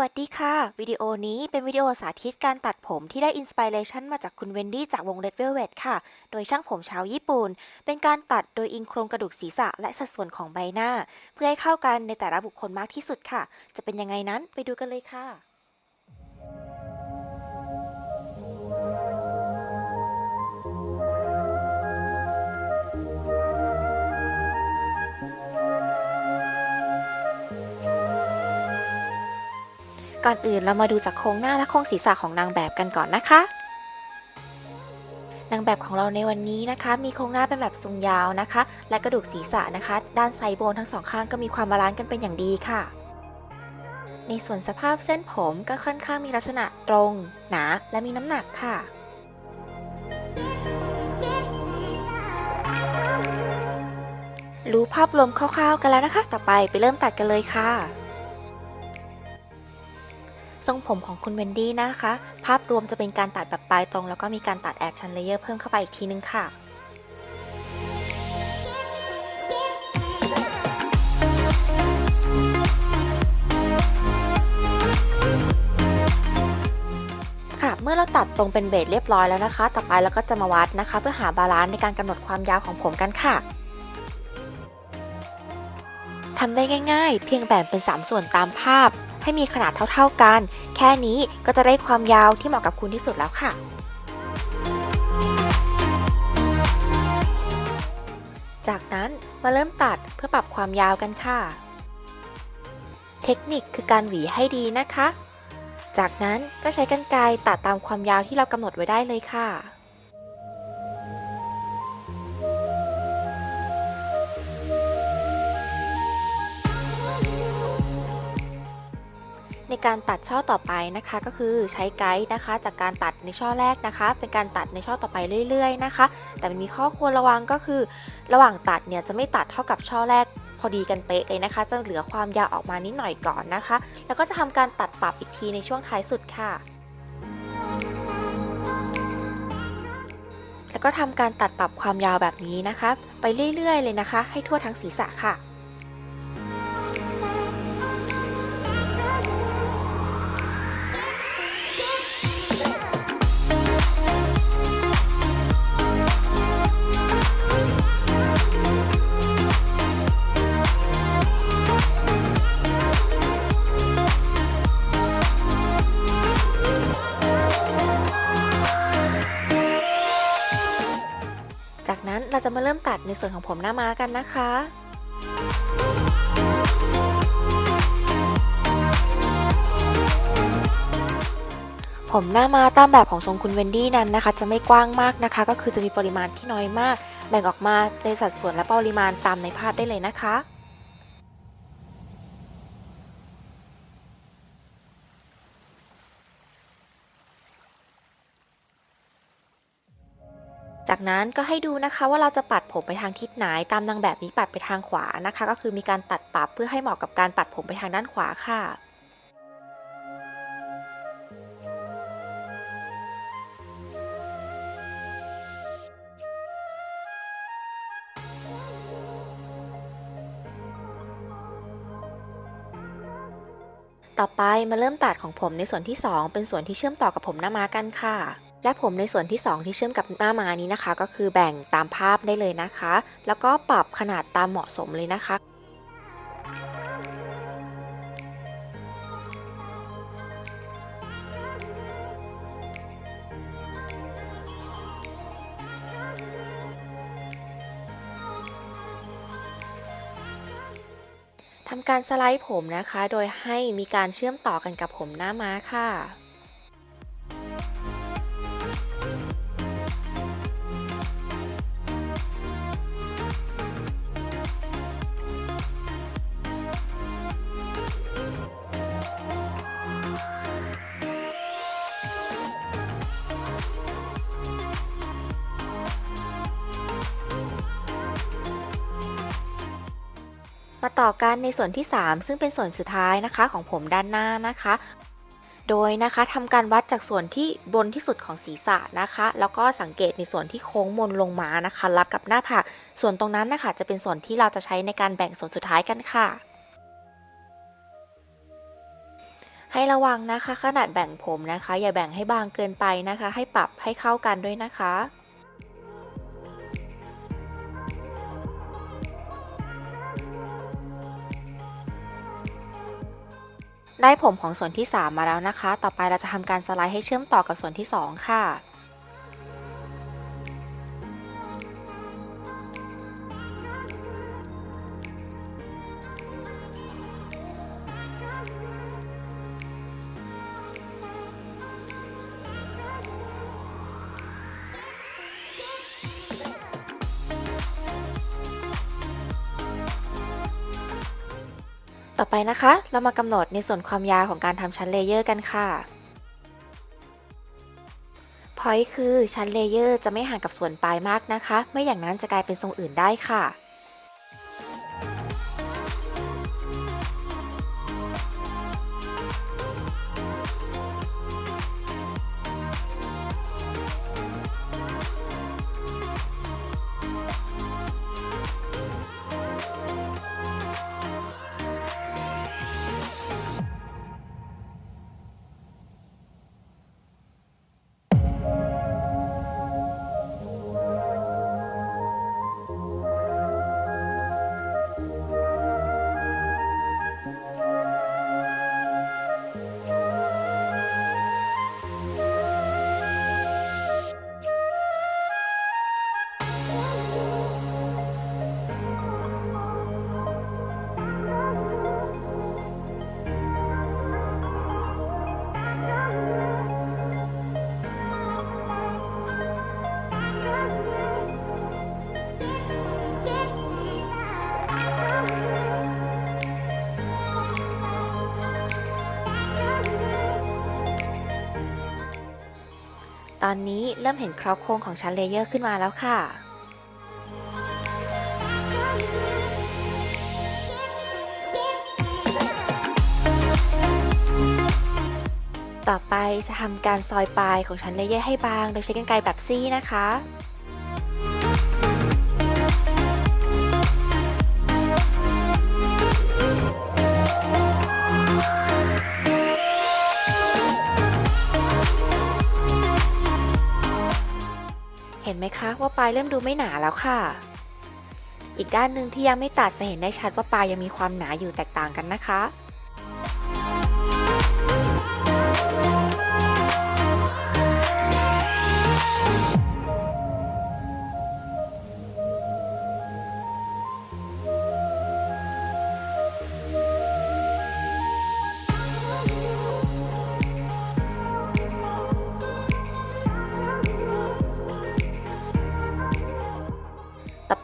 วัสดีค่ะ วิดีโอนี้เป็นวิดีโอสาธิตการตัดผมที่ได้อินสปิเรชันมาจากคุณเวนดี้จากวง Red Velvet ค่ะ โดยช่างผมชาวญี่ปุ่น เป็นการตัดโดยอิงโครงกระดูกศีรษะและสัดส่วนของใบหน้า เพื่อให้เข้ากันในแต่ละบุคคลมากที่สุดค่ะ จะเป็นยังไงนั้นไปดูกันเลยค่ะ ก่อนอื่นเรามาดูจากโครงหน้าและโครงศีรษะของนางแบบกันก่อนนะคะ นางแบบของเราในวันนี้นะคะ มีโครงหน้าเป็นแบบทรงยาวนะคะ และกระดูกศีรษะนะคะ ด้านไซโบนทั้งสองข้างก็มีความบาลานซ์กันเป็นอย่างดีค่ะ ในส่วนสภาพเส้นผมก็ค่อนข้างมีลักษณะตรง หนา และมีน้ำหนักค่ะรู้ภาพรวมคร่าวๆกันแล้วนะคะ ต่อไปไปเริ่มตัดกันเลยค่ะ ทรงผมของคุณเวนดี้นะคะ ภาพรวมจะเป็นการตัดแบบปลายตรง แล้วก็มีการตัดแอคชั่นเลเยอร์เพิ่มเข้าไปอีกทีนึงค่ะค่ะเมื่อเราตัดตรงเป็นเบสเรียบร้อยแล้วนะคะ ต่อไปเราก็จะมาวัดนะคะ เพื่อหาบาลานซ์ในการกำหนดความยาวของผมกันค่ะทำได้ง่าย ๆ เพียงแบ่งเป็น 3 ส่วนตามภาพ ให้มีขนาดเท่าๆกัน แค่นี้ก็จะได้ความยาวที่เหมาะกับคุณที่สุดแล้วค่ะจากนั้นมาเริ่มตัดเพื่อปรับความยาวกันค่ะ เทคนิคคือการหวีให้ดีนะคะ จากนั้นก็ใช้กรรไกรตัดตามความยาวที่เรากำหนดไว้ได้เลยค่ะ การตัดช่อต่อไปนะคะ ก็คือใช้ไกด์นะคะ จากการตัดในช่อแรกนะคะ เป็นการตัดในช่อต่อไปเรื่อย ๆ นะคะ แต่มันมีข้อควรระวังก็คือ ระหว่างตัดเนี่ยจะไม่ตัดเท่ากับช่อแรกพอดีกันเป๊ะเลยนะคะ จะเหลือความยาวออกมานิดหน่อยก่อนนะคะ แล้วก็จะทำการตัดปรับอีกทีในช่วงท้ายสุดค่ะ แล้วก็ทำการตัดปรับความยาวแบบนี้นะคะ ไปเรื่อย ๆ เลยนะคะ ให้ทั่วทั้งศีรษะค่ะ ส่วนของผมหน้าม้ากันนะคะผมหน้ามาตามแบบของทรงคุณเวนดี้นั้นนะคะ จะไม่กว้างมากนะคะ ก็คือจะมีปริมาณที่น้อยมาก แบ่งออกมาในสัดส่วนและปริมาณตามในภาพได้เลยนะคะ จากนั้นก็ให้ดูนะคะว่าเราจะปัดผมไปทางทิศไหนตามนางแบบนี้ปัดไปทางขวานะคะ ก็คือมีการตัดปรับเพื่อให้เหมาะกับการปัดผมไปทางด้านขวาค่ะต่อไปมาเริ่มตัดของผมในส่วนที่ 2 เป็นส่วนที่เชื่อมต่อกับผมหน้าม้ากันค่ะ และผมในส่วนที่ 2 ที่เชื่อมกับหน้าม้านี้นะคะ ก็คือแบ่งตามภาพได้เลยนะคะ แล้วก็ปรับขนาดตามเหมาะสมเลยนะคะทำการสไลด์ผมนะคะ โดยให้มีการเชื่อมต่อกันกับผมหน้าม้าค่ะ ต่อกันในส่วนที่ 3 ซึ่งเป็นส่วนสุดท้ายนะคะของผมด้านหน้านะคะ โดยนะคะทำการวัดจากส่วนที่บนที่สุดของศีรษะนะคะ แล้วก็สังเกตในส่วนที่โค้งมนลงมานะคะ รับกับหน้าผากส่วนตรงนั้นนะคะจะเป็นส่วนที่เราจะใช้ในการแบ่งส่วนสุดท้ายกันค่ะให้ให้ระวังนะคะ ขนาดแบ่งผมนะคะ อย่าแบ่งให้บางเกินไปนะคะ ให้ปรับให้เข้ากันด้วยนะคะ ได้ผมของส่วนที่ 3 มาแล้วนะคะ ต่อไปเราจะทำการสไลด์ให้เชื่อมต่อกับส่วนที่ 2 ค่ะ ต่อไปนะคะ เรามากำหนดในส่วนความยาวของการทำชั้นเลเยอร์กันค่ะ พอยคือชั้นเลเยอร์จะไม่ห่างกับส่วนปลายมากนะคะ ไม่อย่างนั้นจะกลายเป็นทรงอื่นได้ค่ะ อนนี้เริ่มเห็นครอบโครงของชั้นเลเยอร์ขึ้นมาแล้วค่ะ ต่อไปจะทำการซอยปลายของชั้นเลเยอร์ให้บาง โดยใช้กรรไกรแบบซี่นะคะ นไหมคะว่าปลายเริ่มดูไม่หนาแล้วค่ะ อีกด้านหนึ่งที่ยังไม่ตัดจะเห็นได้ชัดว่าปลายยังมีความหนาอยู่แตกต่างกันนะคะ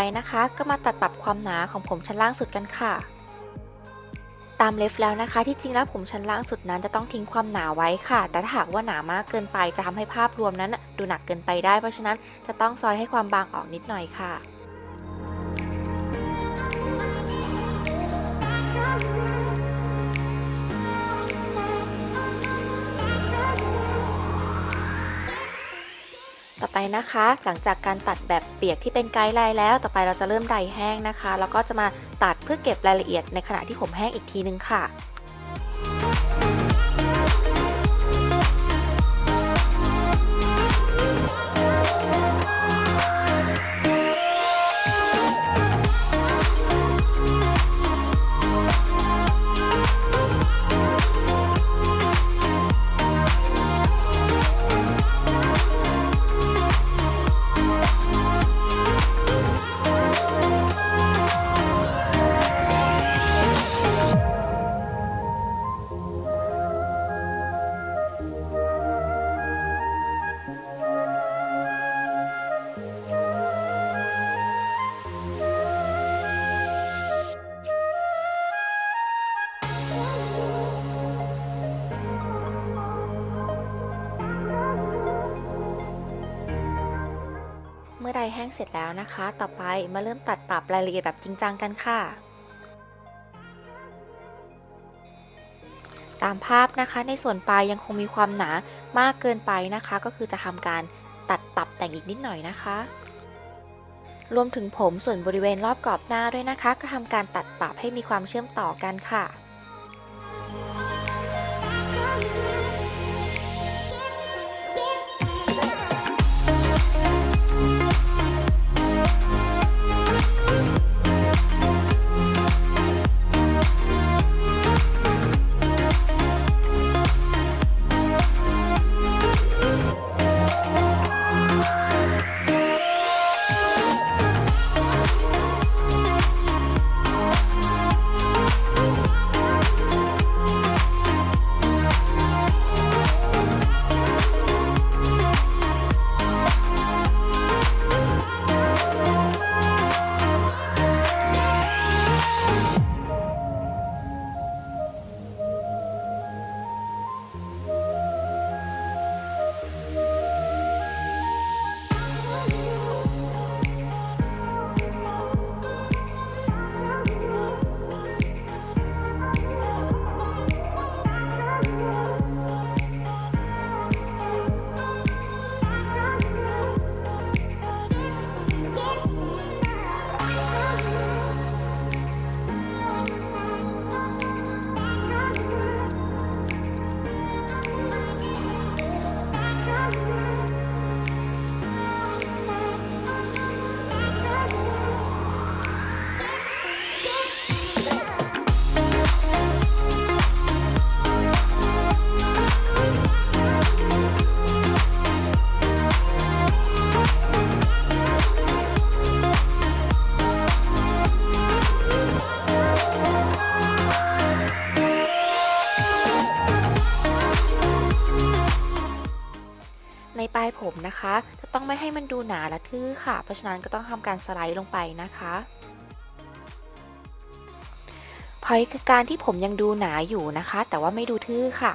ไปนะคะ ก็มาตัดปรับความหนาของผมชั้นล่างสุดกันค่ะ ตามเลฟแล้วนะคะ ที่จริงแล้วผมชั้นล่างสุดนั้นจะต้องทิ้งความหนาไว้ค่ะ แต่ถ้าหากว่าหนามากเกินไปจะทำให้ภาพรวมนั้น ดูหนักเกินไปได้ เพราะฉะนั้นจะต้องซอยให้ความบางออกนิดหน่อยค่ะ นะคะ หลังจากการตัดแบบเปียกที่เป็นไกด์ไลน์แล้ว ต่อไปเราจะเริ่มไดแห้งนะคะ แล้วก็จะมาตัดเพื่อเก็บรายละเอียดในขณะที่ผมแห้งอีกทีนึงค่ะ แห้งเสร็จแล้วนะคะ ต่อไปมาเริ่มตัดปรับรายละเอียดแบบจริงจังกันค่ะ ตามภาพนะคะในส่วนปลายยังคงมีความหนามากเกินไปนะคะ ก็คือจะทำการตัดปรับแต่งอีกนิดหน่อยนะคะ รวมถึงผมส่วนบริเวณรอบกรอบหน้าด้วยนะคะ ก็ทำการตัดปรับให้มีความเชื่อมต่อกันค่ะ นะคะ จะต้องไม่ให้มันดูหนาและทื่อค่ะ เพราะฉะนั้นก็ต้องทำการสไลด์ลงไปนะคะพอยคือการที่ผมยังดูหนาอยู่นะคะ แต่ว่าไม่ดูทื่อค่ะ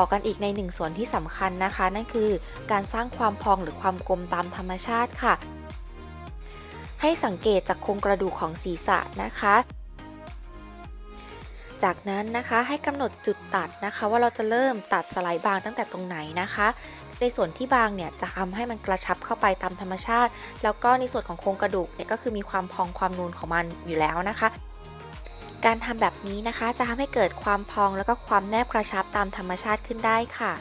ต่อกันอีกในหนึ่งส่วนที่สำคัญนะคะ นั่นคือการสร้างความพองหรือความกลมตามธรรมชาติค่ะ ให้สังเกตจากโครงกระดูกของศีรษะนะคะ จากนั้นนะคะให้กำหนดจุดตัดนะคะ ว่าเราจะเริ่มตัดสไลด์บางตั้งแต่ตรงไหนนะคะ ในส่วนที่บางเนี่ยจะทำให้มันกระชับเข้าไปตามธรรมชาติ แล้วก็ในส่วนของโครงกระดูกเนี่ยก็คือมีความพองความนูนของมันอยู่แล้วนะคะ การทำแบบนี้นะคะจะทำให้เกิดความพองแล้วก็ความแนบกระชับตามธรรมชาติขึ้นได้ค่ะ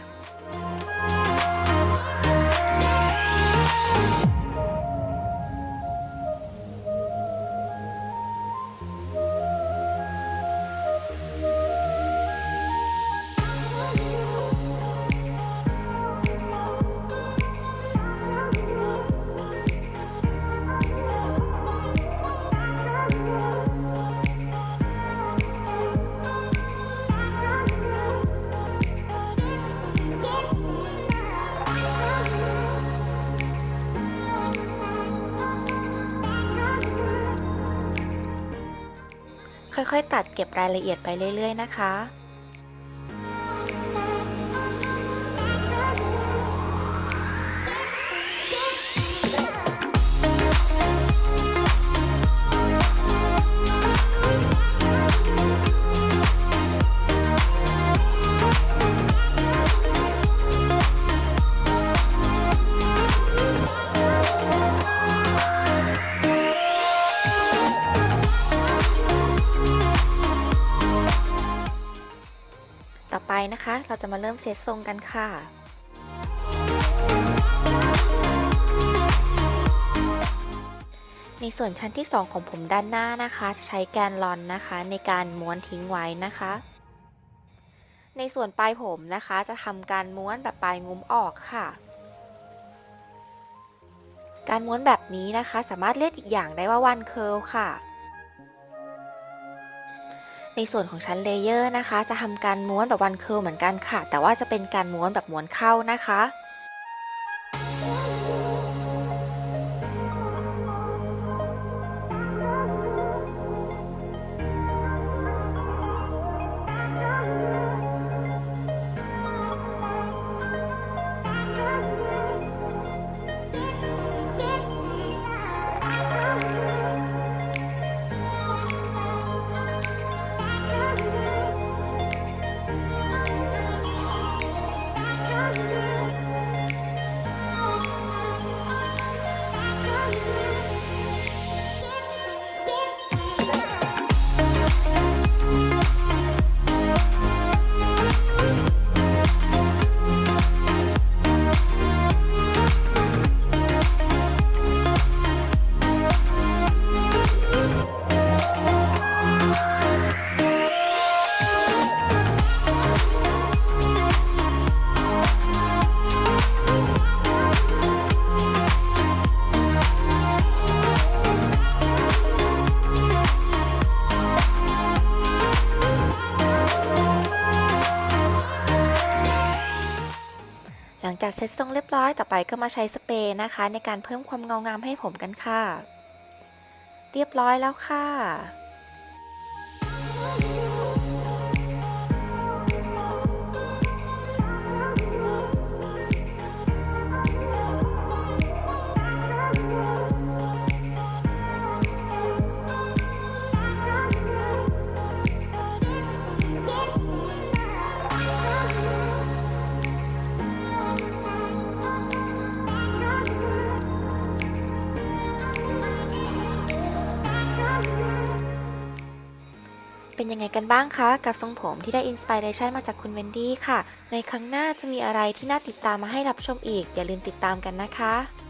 อยๆ ตัดเก็บรายละเอียดไปเรื่อย ๆ นะคะ จะมาเริ่มเซตทรงกันค่ะ ในส่วนชั้นที่ 2 ของผมด้านหน้านะคะจะใช้แกนลอนนะคะ ในการม้วนทิ้งไว้นะคะ ในส่วนปลายผมนะคะ จะทำการม้วนแบบปลายงุ้มออกค่ะการม้วนแบบนี้นะคะ สามารถเรียกอีกอย่างได้ว่าวันเคิลค่ะ ในส่วนของชั้นเลเยอร์นะคะ จะทำการม้วนแบบวันเคิลเหมือนกันค่ะ แต่ว่าจะเป็นการม้วนแบบม้วนเข้านะคะ จากเซ็ตทรงเรียบร้อยต่อไปก็มาใช้สเปรย์นะคะ ในการเพิ่มความเงางามให้ผมกันค่ะ เรียบร้อยแล้วค่ะ ยังไงกันบ้างคะ กับทรงผมที่ได้อินสปิเรชันมาจากคุณเวนดี้ค่ะ ในครั้งหน้าจะมีอะไรที่น่าติดตามมาให้รับชมอีก อย่าลืมติดตามกันนะคะ